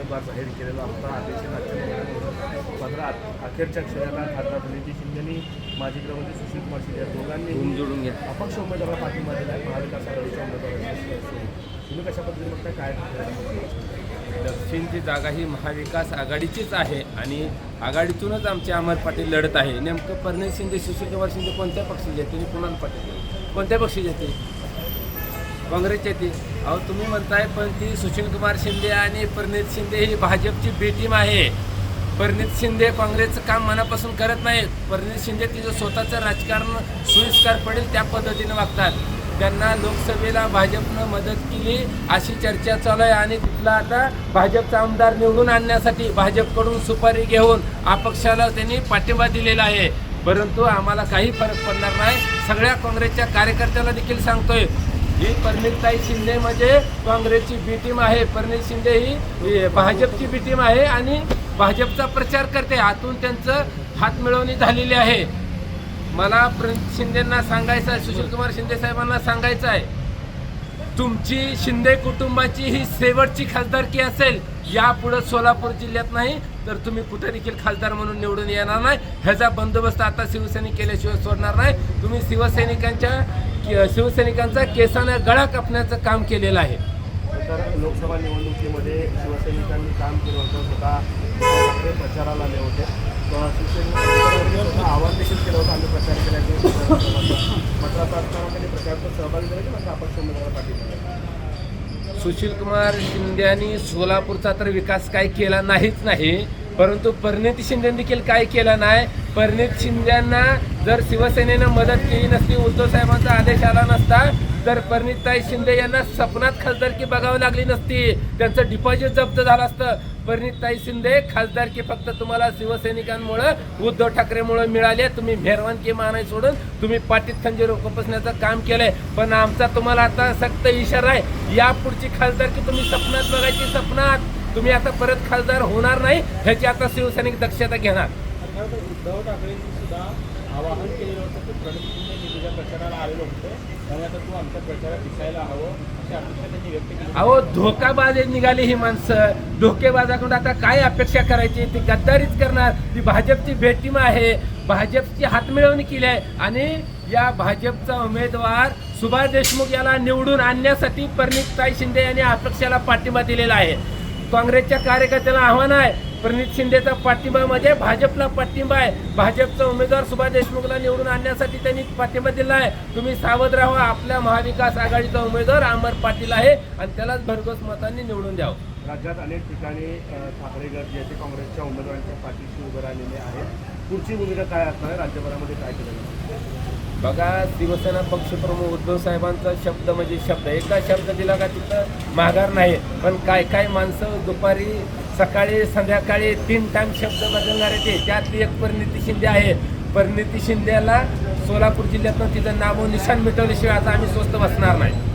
उमेदवार जाहीर केलेला होता. मात्र आ- अखेरच्या क्षणाला खासदार प्रणिती शिंदेनी माजी गृहमंत्री सुशील कुमार शिंदे दोघांनी जोडून घ्या अपक्ष उमेदवाराला पाठिंबा दिला आहे. महाविकास आघाडीच्या उमेदवारांना तुम्ही कशा पद्धतीने बघता काय दक्षिणची जागा ही महाविकास आघाडीचीच आहे आणि आघाडीतूनच आमचे अमर पाटील लढत आहे. नेमकं परनेश शिंदे सुशीलकुमार शिंदे कोणत्या पक्षाचे येते आणि कुणाल पाटील कोणत्या पक्षाचे येते काँग्रेसचे ती. अहो तुम्ही म्हणताय पण ती सुशीलकुमार शिंदे आणि परनीत शिंदे ही भाजपची बी टीम आहे. परनीत शिंदे काँग्रेसचं काम मनापासून करत नाहीत. परनीत शिंदे तिचं स्वतःचं राजकारण सुविस्कार पडेल त्या पद्धतीने वागतात. त्यांना लोकसभेला भाजपनं मदत केली अशी चर्चा चालू आहे. आणि तिथला आता भाजपचा आमदार निवडून आणण्यासाठी भाजपकडून सुपारी घेऊन अपक्षाला त्यांनी पाठिंबा दिलेला आहे. परंतु आम्हाला काही फरक पडणार नाही. सगळ्या काँग्रेसच्या कार्यकर्त्याला देखील सांगतोय. ही परमितताई शिंदे म्हणजे काँग्रेसची बी टीम आहे. परनीत शिंदे ही भाजपची बी टीम आहे आणि भाजपचा प्रचार करते. आतून त्यांचं हात मिळवणी झालेली आहे. मला प्रणित शिंदेना सांगायचं आहे सुशीलकुमार शिंदे साहेबांना सांगायचं आहे. तुमची शिंदे कुटुंबाची ही शेवटची खासदारकी असेल यापुढे सोलापूर जिल्ह्यात नाही तर तुम्ही कुठे देखील खासदार म्हणून निवडून येणार नाही. ह्याचा बंदोबस्त आता शिवसैनिक केल्याशिवाय सोडणार नाही. तुम्ही शिवसैनिकांच्या शिवसैनिकांचा केसानं गळा कापण्याचं काम केलेलं आहे. तर लोकसभा निवडणुकीमध्ये शिवसैनिकांनी काम केलं होतं स्वतः ठाकरे प्रचाराला आले होते. स्वतः आवाहन देखील केलं होतं आम्ही प्रचार केल्याचे मात्र आता त्यांनी प्रचारात सहभागी झाले की मात्र अपक्ष पाठिंबा दिला? सुशीलकुमार शिंदे यांनी सोलापूरचा तर विकास काय केला नाहीच नाही. परंतु परिणिती शिंदे देखील काय केलं नाही. परिणित शिंदेना जर शिवसेनेनं मदत केली नसती उद्धव साहेबांचा आदेश आला नसता तर परिणितताई शिंदे यांना सपनात खासदारकी बघावी लागली नसती. त्यांचं डिपॉझिट जप्त झालं असतं. परिणितताई शिंदे खासदारकी फक्त तुम्हाला शिवसैनिकांमुळं उद्धव ठाकरेमुळे मिळाली. आहे. तुम्ही मेहरवानकी मानाय सोडून तुम्ही पाठीत खंजीर उपसण्याचं काम केलंय. पण आमचा तुम्हाला आता सक्त इशारा आहे. यापुढची खासदारकी तुम्ही सपनात बघायची सपनात. तुम्ही आता परत खासदार होणार नाही ह्याची आता शिवसैनिक दक्षता घेणार. उद्धव ठाकरेंनी सुद्धा आवाहन केलेलं होतं की प्रणित प्रचाराला आलेलो होते त्यामुळे आता तू आमच्या प्रचारात दिसायला हवं अहो धोकाबाज निघाली ही माणसं. धोकेबाजाकडून आता काय अपेक्षा करायची? ती गद्दारीच करणार. ती भाजपची भेटीम आहे. भाजपची हातमिळवणी केली आहे. आणि या भाजपचा उमेदवार सुभाष देशमुख याला निवडून आणण्यासाठी परिणितताई शिंदे यांनी अपक्षाला पाठिंबा दिलेला आहे. काँग्रेसच्या कार्यकर्त्याला आव्हान आहे. प्रणित शिंदेचा पाठिंबा म्हणजे भाजपला पाठिंबा आहे. भाजपचा उमेदवार सुभाष देशमुखला निवडून आणण्यासाठी त्यांनी पाठिंबा दिला आहे. तुम्ही सावध राहा. आपल्या महाविकास आघाडीचा उमेदवार अमर पाटील आहे आणि त्यालाच भरघोस मतांनी निवडून द्यावं. राज्यात अनेक ठिकाणी ठाकरेगड ठाकरे गट जे काँग्रेसच्या उमेदवारांच्या पाठीशी उभे राहिलेले आहेत. पुढची भूमिका काय असणार आहे? राज्यभरामध्ये काय केलं बघा शिवसेना पक्षप्रमुख उद्धव साहेबांचा शब्द म्हणजे शब्द. एका शब्द दिला का तिथं माघार नाही. पण काय काय माणसं दुपारी सकाळी संध्याकाळी तीन टाइम शब्द बदलणारे ते. त्यातली एक परिणिती शिंदे आहे. परिणिती शिंदेला सोलापूर जिल्ह्यातनं तिथं नाव निशाण मिटवल्याशिवाय आता आम्ही स्वस्त बसणार नाही.